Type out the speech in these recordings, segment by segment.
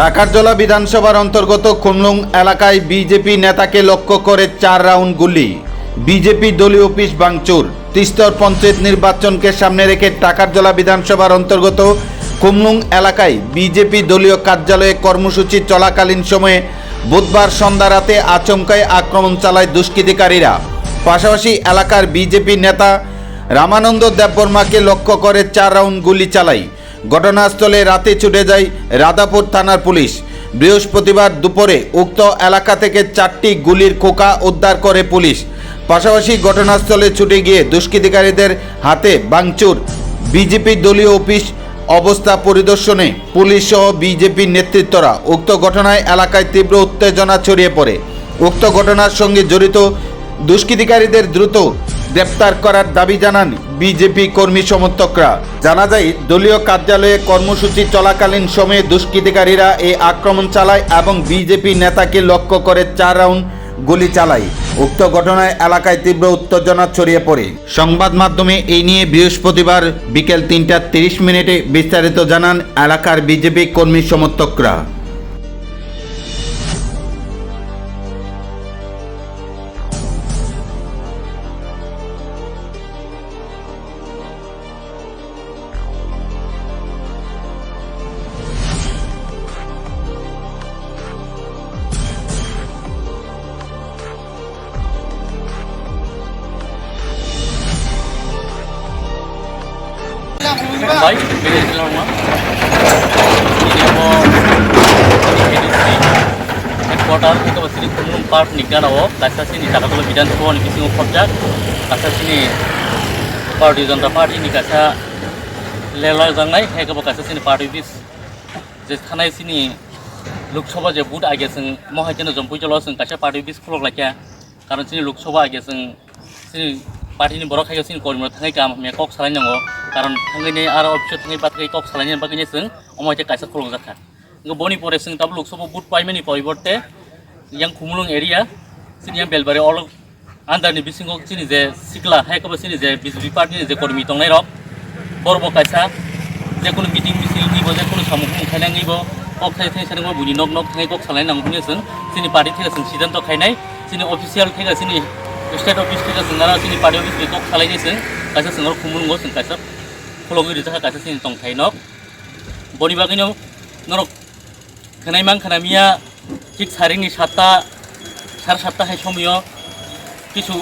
টাকারজলা বিধানসভার অন্তর্গত খুমলুং এলাকায় বিজেপি নেতাকে লক্ষ্য করে চার রাউন্ড গুলি। বিজেপি দলীয় অফিস ভাঙচুর। তিস্তর পঞ্চায়েত নির্বাচনকে সামনে রেখে টাকারজলা বিধানসভার অন্তর্গত খুমলুং এলাকায় বিজেপি দলীয় কার্যালয়ে কর্মসূচি চলাকালীন সময়ে বুধবার সন্ধ্যা রাতে আচমকায় আক্রমণ চালায় দুষ্কৃতিকারীরা। পাশাপাশি এলাকার বিজেপি নেতা রামানন্দ দেববর্মাকে লক্ষ্য করে চার রাউন্ড গুলি চালায়। ঘটনাস্থলে রাতে ছুটে যায় রাধাপুর থানার পুলিশ। বৃহস্পতিবার দুপুরে উক্ত এলাকা থেকে চারটি গুলির খোকা উদ্ধার করে পুলিশ। পাশাপাশি ঘটনাস্থলে ছুটে গিয়ে দুষ্কৃতিকারীদের হাতে বাংচুর বিজেপি দলীয় অফিস অবস্থা পরিদর্শনে পুলিশ সহ বিজেপির নেতৃত্বরা উক্ত ঘটনায় এলাকায় তীব্র উত্তেজনা ছড়িয়ে পড়ে। উক্ত ঘটনার সঙ্গে জড়িত দুষ্কৃতিকারীদের দ্রুত গ্রেপ্তার করার দাবি জানান বিজেপি কর্মী সমর্থকরা। জানা যায়, দলীয় কার্যালয়ে কর্মসূচি চলাকালীন সময়ে দুষ্কৃতিকারীরা এই আক্রমণ চালায় এবং বিজেপি নেতাকে লক্ষ্য করে চার রাউন্ড গুলি চালায়। উক্ত ঘটনায় এলাকায় তীব্র উত্তেজনা ছড়িয়ে পড়ে। সংবাদ মাধ্যমে এই নিয়ে বৃহস্পতিবার বিকেল তিনটা তিরিশ মিনিটে বিস্তারিত জানান এলাকার বিজেপি কর্মী সমর্থকরা। বাইক বেরিয়েছিলাম না ಹೆಡ್ಕ್ವಾರ್ಟರ್ ಅಥವಾ ಸಿನಿ ಕುಂಗುಂ ಪಾರ್ಕ್ ನಿಗ್ನಾನವು ಕಸಾಸಿನಿ ತಗದಲು ವಿಧಾನಸಭಾ ಬಿಸಿಂಗ್ ಪಂಚಾಯತ್ ಕಸಾಸಿನಿ ಪಾರ್ಟಿ ಜನತಾ ಪಾರ್ಟಿ ನಿ ಕಸಾ ಲೇಲಾ ಜಂಗೈ ಹೇಗಬ ಕಸಾಸಿನಿ ಪಾರ್ಟಿ ಬಿಸ್ যে থানায় সিনি লোকসভা যে বুট আগে সং মহাইতেন জম্পুই জল সং কাছে পার্টি বিস ফলক লাখিয়া কারণ সিনি লোকসভা বড় খাইয়া সিনি করিমর থাকাই কাম মেকক সালাই নাঙ্গো কারণ थांगैनि आरो अफिसाव थाङै बाथ्रायै टक सालायनायनि बागैनि जों अमायथे काइसा खलम जाखा बनिपरे जों दाबो लोकसभा बुट पाइमेनि परिबर्ते yang kumulung एरिया जोंनि बेलबारि अल आन्दारनि बिसिङाव जोंनि जे सिख्ला हायखौबो जोंनि जे बिजेपि पार्टिनि जे कर्मि दंनाय रब बरब काइसा जेखुनु मिटिं मिसिंनिबो जेखुनु सामुखौ ओंखायनाङैबो কক थाइ थाइ सानबो बुनि नक नक थाङै गक सालायनांगौनि जों जोंनि पार्टि थेगा जों सिद्धान्त खायनाय जोंनि अफिसियेल थेगा जोंनि स्टेट अफिस थेगा जों आरो जोंनि पार्टि अफिस गक सालायनाय जों काइसा जों खुमुलुंगौ जों काइसा kulongi rizaka kasa sin tong thainok boni bagino norok khanai mang khanamiya ঠিক সারিনি সাতটা সাড়ে সাতটা সেই সময়ও কিছু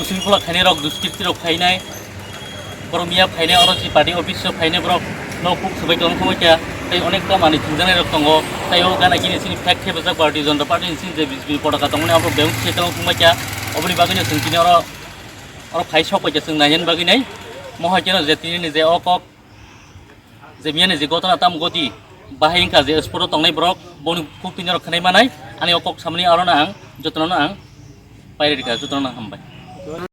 উশৃঙ্খলা খাইনে রক দুষ্কৃতি রক ফাইনাই করমিয়া ফাইনে আর যে পার্টি অফিস ফাইনে রক নৌকুক সবাই কম সময়টা তাই অনেকটা মানে চিন্তানের রক দঙ্গ তাইও গান আগে নিয়েছি ফ্যাক্ট খেয়ে বেজা পার্টি জনতা পার্টি নিয়েছি যে বিজেপি পতাকা তখন আমার ব্যাংক সেটাও সময়টা অবনি বাগানে সিনকিনে আর আর ফাইসক নাইন বাগিনাই মই কেন যে তিনি নিজে অকক যে মিয়া নিজে গতনা তাম গতি বাহিংকা যে স্পট তংনাই ব্রক বনি খুব তিনি রক্ষানাই মানাই আনি অকক সামনে আরও না আং যত্ন না আং বাইরে যত্ন না হামবাই